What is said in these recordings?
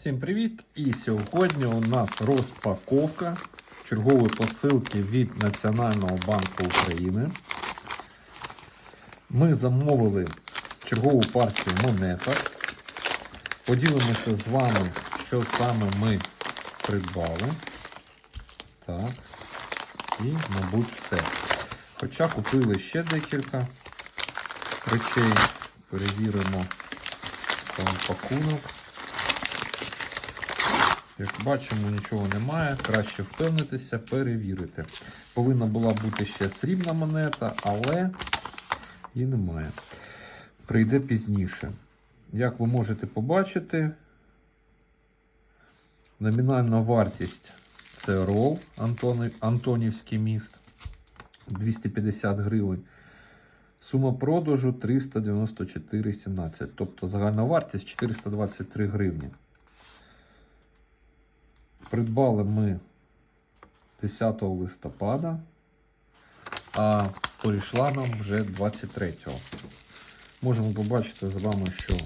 Всім привіт! І сьогодні у нас розпаковка чергової посилки від Національного банку України. Ми замовили чергову партію монеток. Поділимося з вами, що саме ми придбали. Так. І, мабуть, все. Хоча купили ще декілька речей. Перевіримо сам пакунок. Як бачимо, нічого немає. Краще впевнитися, перевірити. Повинна була бути ще срібна монета, але її немає. Прийде пізніше. Як ви можете побачити, номінальна вартість це рол Антонівський міст 250 гривень. Сума продажу 394,17. Тобто загальна вартість 423 гривні. Придбали ми 10 листопада, а прийшла нам вже 23-го. Можемо побачити з вами, що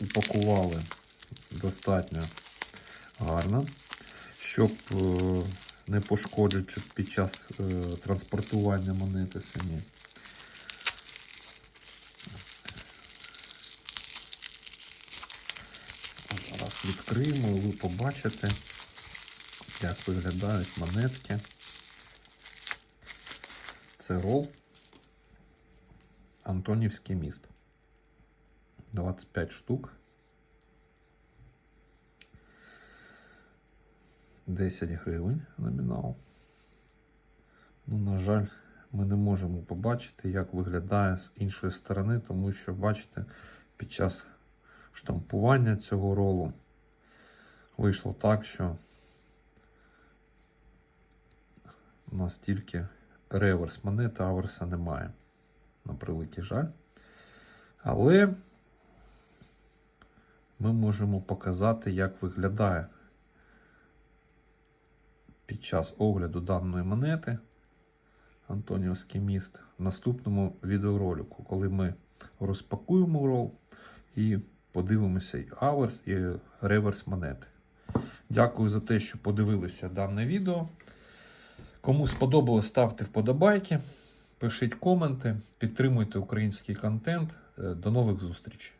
упакували достатньо гарно, щоб е, не пошкодити під час е, транспортування монети самі. Відкриємо і ви побачите, як виглядають монетки. Це рол Антонівський міст. 25 штук. 10 гривень номінал. Ну, на жаль, ми не можемо побачити, як виглядає з іншої сторони, тому що, бачите, під час штампування цього ролу вийшло так, що у нас тільки реверс монети, аверса немає. На превеликий жаль. Але ми можемо показати, як виглядає під час огляду даної монети Антонівський міст в наступному відеоролику, коли ми розпакуємо рол і подивимося і аверс, і реверс монети. Дякую за те, що подивилися дане відео. Кому сподобалось, ставте вподобайки, пишіть коменти, підтримуйте український контент. Е, До нових зустрічей!